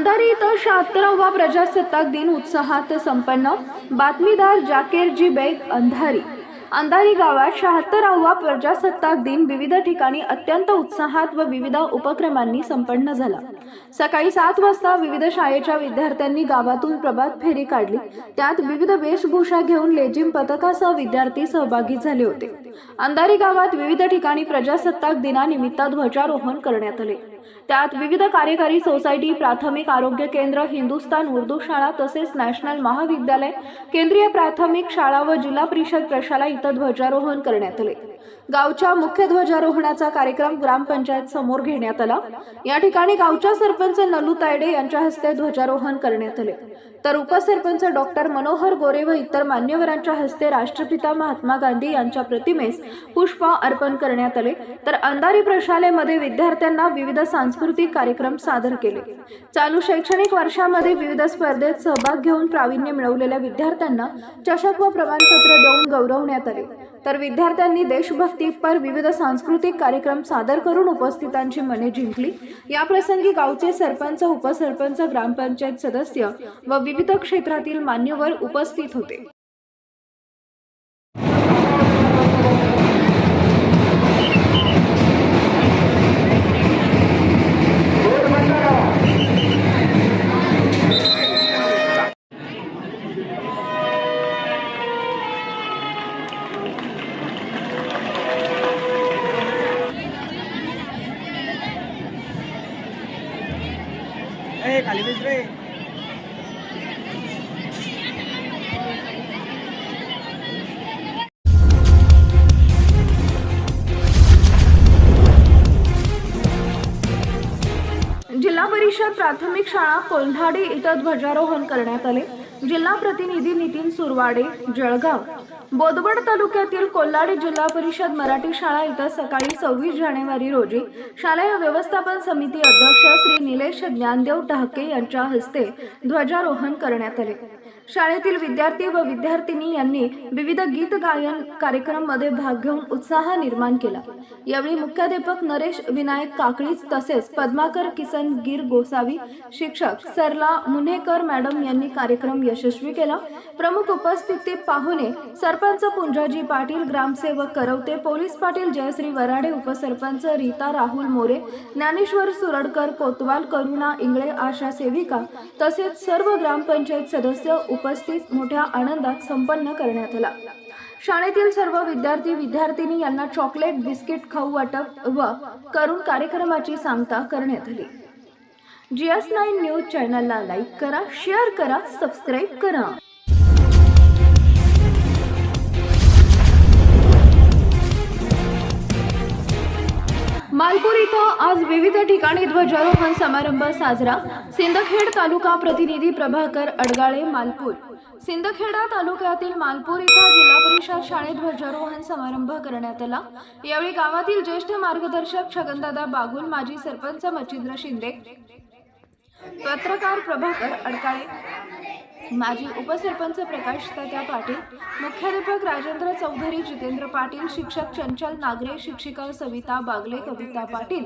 अंधारी इथं शहात्तरावा प्रजासत्ताक दिन उत्साहात संपन्न. बातमीदार जाकेरजी बेग अंधारी. अंधारी गावात शहात्तरावा प्रजासत्ताक दिन विविध ठिकाणी अत्यंत उत्साहात व विविध उपक्रमांनी संपन्न झाला. सकाळी सात वाजता विविध शाळेच्या विद्यार्थ्यांनी गावातून प्रभात फेरी काढली. त्यात विविध वेशभूषा घेऊन लेझिम पथकासह विद्यार्थी सहभागी झाले होते. अंधारी गावात विविध ठिकाणी प्रजासत्ताक दिनानिमित्त ध्वजारोहण करण्यात आले. त्यात विविध कार्यकारी सोसायटी प्राथमिक आरोग्य केंद्र हिंदुस्तान उर्दू शाळा तसेच नॅशनल महाविद्यालय केंद्रीय प्राथमिक शाळा व जिल्हा परिषद प्रशाला इथं ध्वजारोहण करण्यात आले. गावच्या मुख्य ध्वजारोहणाचा कार्यक्रम ग्रामपंचायत समोर घेण्यात आला. या ठिकाणी गावच्या सरपंच नलू तायडे यांच्या हस्ते ध्वजारोहण करण्यात आले. तर उपसरपंच डॉक्टर मनोहर गोरे व इतर मान्यवरांच्या हस्ते राष्ट्रपिता महात्मा गांधी यांच्या प्रतिमेस पुष्प अर्पण करण्यात आले. तर अंधारी प्रशालेमध्ये विद्यार्थ्यांना विविध सांस्कृतिक कार्यक्रम सादर केले. चालू शैक्षणिक वर्षामध्ये विविध स्पर्धेत सहभाग घेऊन प्रावीण्य मिळवलेल्या विद्यार्थ्यांना चषक व प्रमाणपत्र देऊन गौरवण्यात आले. तर विद्यार्थ्यांनी देशभक्तीपर विविध सांस्कृतिक कार्यक्रम सादर करून उपस्थितांची मने जिंकली. या प्रसंगी गावचे सरपंच उपसरपंच ग्रामपंचायत सदस्य व विविध क्षेत्रातील मान्यवर उपस्थित होते. जिल्हा परिषद प्राथमिक शाळा कोल्हाडे इथं ध्वजारोहण करण्यात आले. जिल्हा प्रतिनिधी नितीन सुरवाडे जळगाव. बोदवड तालुक्यातील कोल्हाडे जिल्हा परिषद मराठी शाळा इथं सकाळी सव्वीस जानेवारी रोजी शालेय व्यवस्थापन समिती अध्यक्ष श्री निलेश ज्ञानदेव टहके यांच्या हस्ते ध्वजारोहण करण्यात आले. शाळेतील विद्यार्थी व विद्यार्थिनी यांनी विविध गीत गायन कार्यक्रममध्ये भाग घेऊन उत्साह निर्माण केला. यावेळी मुख्याध्यापक नरेश विनायक काकळीच तसेच पद्माकर किसन गिर गोसावी शिक्षक सरला मुन्हेकर मॅडम यांनी कार्यक्रम यशस्वी केला. प्रमुख उपस्थिती पाहुणे सरपंच पुंजाजी पाटील ग्रामसेवक करवते पोलीस पाटील जयश्री वराडे उपसरपंच रीता राहुल मोरे ज्ञानेश्वर सुरडकर कोतवाल करुणा इंगळे आशा सेविका तसेच सर्व ग्रामपंचायत सदस्य उपस्थित मोठ्या आनंदात संपन्न करण्यात आला. शाळेतील सर्व विद्यार्थी विद्यार्थिनी यांना चॉकलेट बिस्किट खाऊ वाटप व करून कार्यक्रमाची सांगता करण्यात आली. जी एस नाईन न्यूज चॅनलला लाईक करा शेअर करा सबस्क्राईब करा. विविध ठिकाणी ध्वजारोहण समारंभ साजरा. सिंदखेड तालुका प्रतिनिधी प्रभाकर अडगाळे मालपूर. सिंदखेडा तालुक्यातील मालपूर इथं जिल्हा परिषद शाळेत ध्वजारोहण समारंभ करण्यात आला. यावेळी गावातील ज्येष्ठ मार्गदर्शक छगनदादा बागुल माजी सरपंच मच्छिंद्र शिंदे पत्रकार प्रभाकर अडकाळे माजी उपसरपंच प्रकाश तात्या पाटील मुख्याध्यापक राजेंद्र चौधरी जितेंद्र पाटील शिक्षक चंचल नागरे शिक्षिका सविता बागले कविता पाटील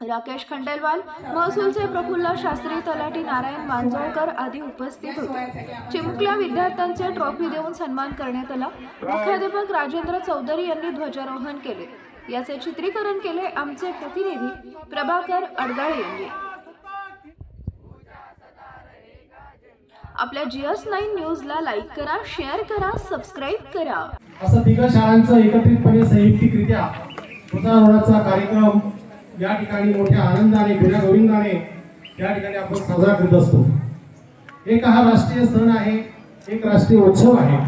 राकेश खंडेलवाल महसूलचे प्रफुल्ल शास्त्री तलाठी नारायण मांजोळकर आदी उपस्थित होते. चिमुकल्या विद्यार्थ्यांचे ट्रॉफी देऊन सन्मान करण्यात आला. मुख्याध्यापक राजेंद्र चौधरी यांनी ध्वजारोहण केले. याचे चित्रीकरण केले आमचे प्रतिनिधी प्रभाकर अडगाळे यांनी. आपल्या जीएस नाईन न्यूजला लाईक करा शेअर करा सबस्क्राईब करा. असं तिघ शाळांचं एकत्रितपणे संयुक्तिकरित्या ध्वजारोहणाचा कार्यक्रम या ठिकाणी मोठ्या आनंदाने गुण्या गोविंदाने या ठिकाणी आपण साजरा करीत असतो. एक हा राष्ट्रीय सण आहे एक राष्ट्रीय उत्सव आहे.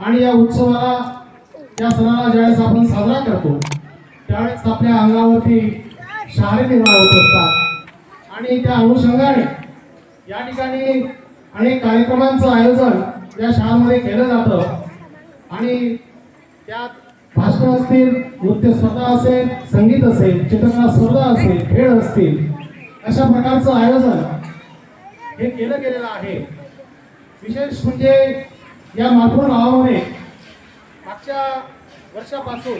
आणि या उत्सवाला या सणाला ज्यावेळेस आपण साजरा करतो त्यावेळेस आपल्या अंगावरती शहारे निर्माण होत असतात. आणि त्या अनुषंगाने या ठिकाणी अनेक कार्यक्रमांचं आयोजन या शाळांमध्ये केलं जातं. आणि त्यात भाषण असतील नृत्य स्पर्धा असेल संगीत असेल चित्रकला स्पर्धा असेल खेळ असतील अशा प्रकारचं आयोजन हे केलं गेलेलं आहे. विशेष म्हणजे या मालपूर गावामध्ये मागच्या वर्षापासून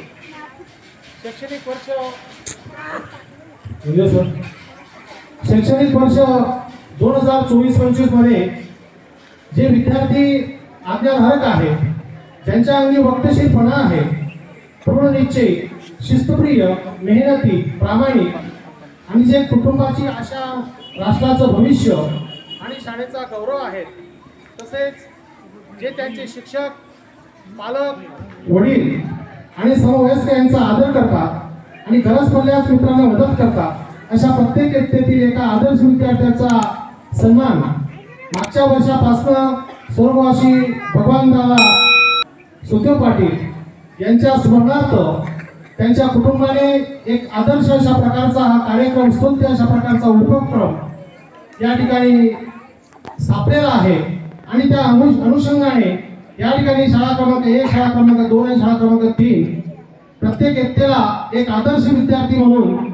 शैक्षणिक वर्ष शैक्षणिक वर्ष दोन हजार चोवीस पंचवीसमध्ये जे विद्यार्थी आज्ञाधारक आहेत ज्यांच्या अंगी वक्तशीरपणा आहे. पूर्ण निश्चय शिस्तप्रिय मेहनती प्रामाणिक आणि जे कुटुंबाची आशा राष्ट्राचं भविष्य आणि शाळेचा गौरव आहे तसेच जे त्यांचे शिक्षक पालक वडील आणि समवयस्क यांचा आदर करतात आणि गरज पडल्यास मित्रांना मदत करतात अशा प्रत्येक व्यक्तीतील एका आदर्श विद्यार्थ्याचा सन्मान. मागच्या वर्षापासून स्वर्गवासी भगवान दादा सुदेव पाटील यांच्या स्मरणार्थ त्यांच्या कुटुंबाने एक आदर्श अशा प्रकारचा हा कार्यक्रम स्तुत्य अशा प्रकारचा उपक्रम या ठिकाणी स्थापलेला आहे. आणि त्या अनु अनुषंगाने या ठिकाणी शाळा क्रमांक एक शाळा क्रमांक दोन आणि शाळा क्रमांक तीन प्रत्येक व्यक्तीला एक आदर्श विद्यार्थी म्हणून